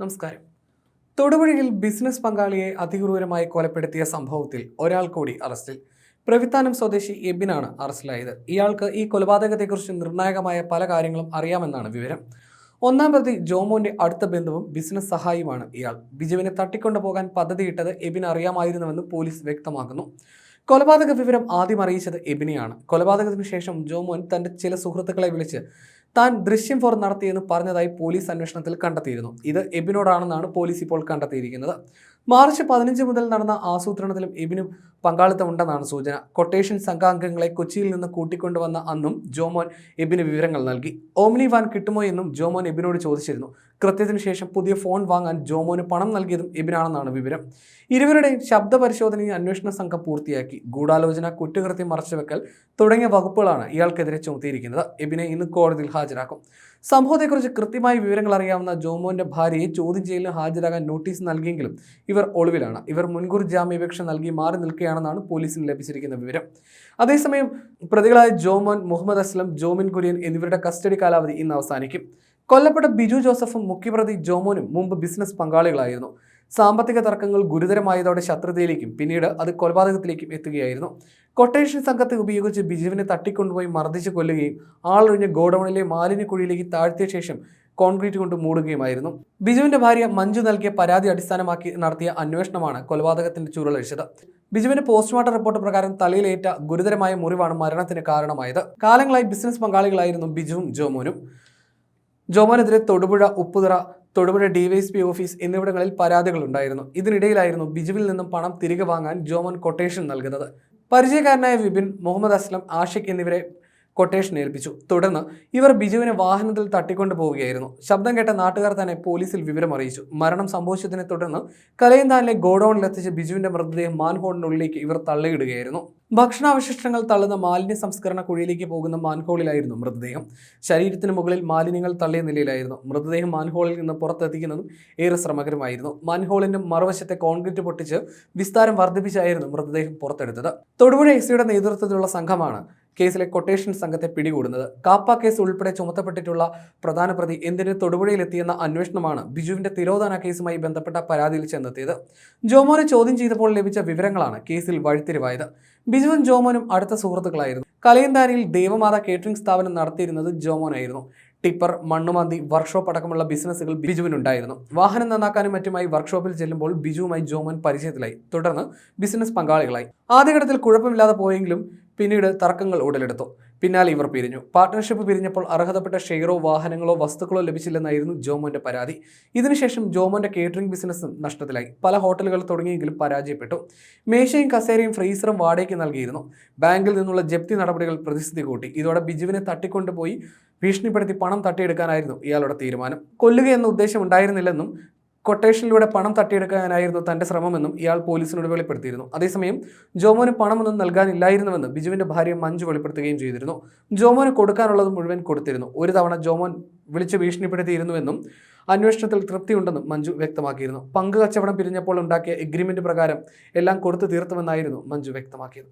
നമസ്കാരം. തൊടുപുഴയിൽ ബിസിനസ് പങ്കാളിയെ അതിക്രൂരമായി കൊലപ്പെടുത്തിയ സംഭവത്തിൽ ഒരാൾ കൂടി അറസ്റ്റിൽ. പ്രവിത്താനം സ്വദേശി എബിനാണ് അറസ്റ്റിലായത്. ഇയാൾക്ക് ഈ കൊലപാതകത്തെക്കുറിച്ച് നിർണായകമായ പല കാര്യങ്ങളും അറിയാമെന്നാണ് വിവരം. ഒന്നാം പ്രതി ജോമോന്റെ അടുത്ത ബന്ധുവും ബിസിനസ് സഹായിയുമാണ് ഇയാൾ. ബിജുവിനെ തട്ടിക്കൊണ്ടുപോകാൻ പദ്ധതിയിട്ടത് എബിന് അറിയാമായിരുന്നുവെന്ന് പോലീസ് വ്യക്തമാക്കുന്നു. കൊലപാതക വിവരം ആദ്യം അറിയിച്ചത് എബിനെയാണ്. കൊലപാതകത്തിന് ശേഷം ജോമോൻ തന്റെ ചില സുഹൃത്തുക്കളെ വിളിച്ച് താൻ ദൃശ്യം ഫോർ നടത്തിയെന്ന് പറഞ്ഞതായി പോലീസ് അന്വേഷണത്തിൽ കണ്ടെത്തിയിരുന്നു. ഇത് എബിനോടാണെന്നാണ് പോലീസ് ഇപ്പോൾ കണ്ടെത്തിയിരിക്കുന്നത്. മാർച്ച് പതിനഞ്ച് മുതൽ നടന്ന ആസൂത്രണത്തിലും എബിനും പങ്കാളിത്തമുണ്ടെന്നാണ് സൂചന. കൊട്ടേഷൻ സംഘാംഗങ്ങളെ കൊച്ചിയിൽ നിന്ന് കൂട്ടിക്കൊണ്ടുവന്ന അന്നും ജോമോൻ എബിന് വിവരങ്ങൾ നൽകി. ഓമിനി വാൻ കിട്ടുമോ എന്നും ജോമോൻ എബിനോട് ചോദിച്ചിരുന്നു. കൃത്യത്തിന് ശേഷം പുതിയ ഫോൺ വാങ്ങാൻ ജോമോന് പണം നൽകിയതും എബിനാണെന്നാണ് വിവരം. ഇരുവരുടെയും ശബ്ദ പരിശോധനയും അന്വേഷണ സംഘം പൂർത്തിയാക്കി. ഗൂഢാലോചന കുറ്റകൃത്യം മറച്ചുവെക്കൽ തുടങ്ങിയ വകുപ്പുകളാണ് ഇയാൾക്കെതിരെ ചുമത്തിയിരിക്കുന്നത്. എബിനെ ഇന്ന് കോടതിയിൽ ഹാജരാക്കും. സംഭവത്തെക്കുറിച്ച് കൃത്യമായി വിവരങ്ങൾ അറിയാവുന്ന ജോമോന്റെ ഭാര്യയെ ചോദ്യം ചെയ്യലിന് ഹാജരാകാൻ നോട്ടീസ് നൽകിയെങ്കിലും ഇവർ ഒളിവിലാണ്. ഇവർ മുൻകൂർ ജാമ്യപേക്ഷ നൽകി മാറി നിൽക്കുകയാണെന്നാണ് പോലീസിന് ലഭിച്ചിരിക്കുന്ന വിവരം. അതേസമയം പ്രതികളായ ജോമോൻ മുഹമ്മദ് അസ്ലം ജോമിൻ കുര്യൻ എന്നിവരുടെ കസ്റ്റഡി കാലാവധി ഇന്ന് അവസാനിക്കും. കൊല്ലപ്പെട്ട ബിജു ജോസഫും മുഖ്യപ്രതി ജോമോനും മുമ്പ് ബിസിനസ് പങ്കാളികളായിരുന്നു. സാമ്പത്തിക തർക്കങ്ങൾ ഗുരുതരമായതോടെ ശത്രുതയിലേക്കും പിന്നീട് അത് കൊലപാതകത്തിലേക്കും എത്തുകയായിരുന്നു. കൊട്ടേഷൻ സംഘത്തെ ഉപയോഗിച്ച് ബിജുവിനെ തട്ടിക്കൊണ്ടുപോയി മർദ്ദിച്ച് കൊല്ലുകയും ആളൊഴിഞ്ഞ ഗോഡൌണിലെ മാലിന്യക്കുഴിയിലേക്ക് താഴ്ത്തിയ ശേഷം കോൺക്രീറ്റ് കൊണ്ട് മൂടുകയുമായിരുന്നു. ബിജുവിന്റെ ഭാര്യ മഞ്ജു നൽകിയ പരാതി അടിസ്ഥാനമാക്കി നടത്തിയ അന്വേഷണമാണ് കൊലപാതകത്തിന്റെ ചുരുളഴിച്ചത് ബിജുവിന്റെ പോസ്റ്റ്മോർട്ടം റിപ്പോർട്ട് പ്രകാരം തലയിലേറ്റ ഗുരുതരമായ മുറിവാണ് മരണത്തിന് കാരണമായത്. കാലങ്ങളായി ബിസിനസ് പങ്കാളികളായിരുന്നു ബിജുവും ജോമോനും. ജോമോനെതിരെ തൊടുപുഴ ഉപ്പുതറ തൊടുപുഴ ഡിവൈഎസ്പി ഓഫീസ് എന്നിവിടങ്ങളിൽ പരാതികൾ ഉണ്ടായിരുന്നു. ഇതിനിടയിലായിരുന്നു ബിജുവിൽ നിന്നും പണം തിരികെ വാങ്ങാൻ ജോമോൻ കൊട്ടേഷൻ നൽകുന്നത്. പരിചയക്കാരനായ വിപിൻ മുഹമ്മദ് അസ്ലം ആഷിഖ് എന്നിവരെ കൊട്ടേഷൻ ഏൽപ്പിച്ചു. തുടർന്ന് ഇവർ ബിജുവിനെ വാഹനത്തിൽ തട്ടിക്കൊണ്ടു പോവുകയായിരുന്നു. ശബ്ദം കേട്ട നാട്ടുകാർ തന്നെ പോലീസിൽ വിവരം അറിയിച്ചു. മരണം സംഭവിച്ചതിനെ തുടർന്ന് കലയന്താനിലെ ഗോഡൌണിലെത്തിച്ച് ബിജുവിന്റെ മൃതദേഹം മാൻഹോളിനുള്ളിലേക്ക് ഇവർ തള്ളിയിടുകയായിരുന്നു. ഭക്ഷണാവശിഷ്ടങ്ങൾ തള്ളുന്ന മാലിന്യ സംസ്കരണ കുഴിയിലേക്ക് പോകുന്ന മാൻഹോളിലായിരുന്നു മൃതദേഹം. ശരീരത്തിന് മുകളിൽ മാലിന്യങ്ങൾ തള്ളിയ നിലയിലായിരുന്നു മൃതദേഹം മാൻഹോളിൽ നിന്ന് പുറത്തെത്തിക്കുന്നതും ഏറെ ശ്രമകരമായിരുന്നു. മാൻഹോളിന്റെ മറുവശത്തെ കോൺക്രീറ്റ് പൊട്ടിച്ച് വിസ്താരം വർദ്ധിപ്പിച്ചായിരുന്നു മൃതദേഹം പുറത്തെടുത്തത്. തൊടുപുഴ എസ് സിയുടെ നേതൃത്വത്തിലുള്ള സംഘമാണ് കേസിലെ കൊട്ടേഷൻ സംഘത്തെ പിടികൂടുന്നത്. കാപ്പ കേസ് ഉൾപ്പെടെ ചുമത്തപ്പെട്ടിട്ടുള്ള പ്രധാന പ്രതി എന്തിന് തൊടുപുഴയിലെത്തിയെന്ന അന്വേഷണമാണ് ബിജുവിന്റെ തിരോധാന കേസുമായി ബന്ധപ്പെട്ട പരാതിയിൽ ചെന്നെത്തിയത്. ജോമോനെ ചോദ്യം ചെയ്തപ്പോൾ ലഭിച്ച വിവരങ്ങളാണ് കേസിൽ വഴിത്തിരിവായത്. ബിജുവും ജോമോനും അടുത്ത സുഹൃത്തുക്കളായിരുന്നു. കലയന്താനിയിൽ ദേവമാത കേറ്ററിംഗ് സ്ഥാപനം നടത്തിയിരുന്നത് ജോമോനായിരുന്നു. ടിപ്പർ മണ്ണുമാന്തി വർക്ക്ഷോപ്പ് അടക്കമുള്ള ബിസിനസ്സുകൾ ബിജുവിനുണ്ടായിരുന്നു. വാഹനം നന്നാക്കാനും മറ്റുമായി വർക്ക്ഷോപ്പിൽ ചെല്ലുമ്പോൾ ബിജുവുമായി ജോമോൻ പരിചയത്തിലായി. തുടർന്ന് ബിസിനസ് പങ്കാളികളായി. ആദ്യഘട്ടത്തിൽ കുഴപ്പമില്ലാതെ പോയെങ്കിലും പിന്നീട് തർക്കങ്ങൾ ഉടലെടുത്തു. പിന്നാലെ ഇവർ പിരിഞ്ഞു. പാർട്ട്ണർഷിപ്പ് പിരിഞ്ഞപ്പോൾ അർഹതപ്പെട്ട ഷെയറോ വാഹനങ്ങളോ വസ്തുക്കളോ ലഭിച്ചില്ലെന്നായിരുന്നു ജോമോന്റെ പരാതി. ഇതിനുശേഷം ജോമോന്റെ കേറ്ററിംഗ് ബിസിനസ്സും നഷ്ടത്തിലായി. പല ഹോട്ടലുകൾ തുടങ്ങിയെങ്കിലും പരാജയപ്പെട്ടു. മേശയും കസേരയും ഫ്രീസറും വാടകയ്ക്ക് നൽകിയിരുന്നു. ബാങ്കിൽ നിന്നുള്ള ജപ്തി നടപടികൾ പ്രതിസന്ധി കൂട്ടി. ഇതോടെ ബിജുവിനെ തട്ടിക്കൊണ്ടുപോയി ഭീഷണിപ്പെടുത്തി പണം തട്ടിയെടുക്കാനായിരുന്നു ഇയാളുടെ തീരുമാനം. കൊല്ലുക എന്ന ഉദ്ദേശം ഉണ്ടായിരുന്നില്ലെന്നും കൊട്ടേഷനിലൂടെ പണം തട്ടിയെടുക്കാനായിരുന്നു തന്റെ ശ്രമമെന്നും ഇയാൾ പോലീസിനോട് വെളിപ്പെടുത്തിയിരുന്നു. അതേസമയം ജോമോന് പണമൊന്നും നൽകാനില്ലായിരുന്നുവെന്ന് ബിജുവിന്റെ ഭാര്യ മഞ്ജു വെളിപ്പെടുത്തുകയും ചെയ്തിരുന്നു. ജോമോന് കൊടുക്കാനുള്ളത് മുഴുവൻ കൊടുത്തിരുന്നു. ഒരു തവണ ജോമോൻ വിളിച്ച് ഭീഷണിപ്പെടുത്തിയിരുന്നുവെന്നും അന്വേഷണത്തിൽ തൃപ്തിയുണ്ടെന്നും മഞ്ജു വ്യക്തമാക്കിയിരുന്നു. പങ്ക് കച്ചവടം പിരിഞ്ഞപ്പോൾ ഉണ്ടാക്കിയ എഗ്രിമെന്റ് പ്രകാരം എല്ലാം കൊടുത്തു തീർത്തുമെന്നായിരുന്നു മഞ്ജു വ്യക്തമാക്കിയത്.